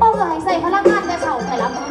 โอ้ยใส่พลังงานแต่เสาแต่ละมื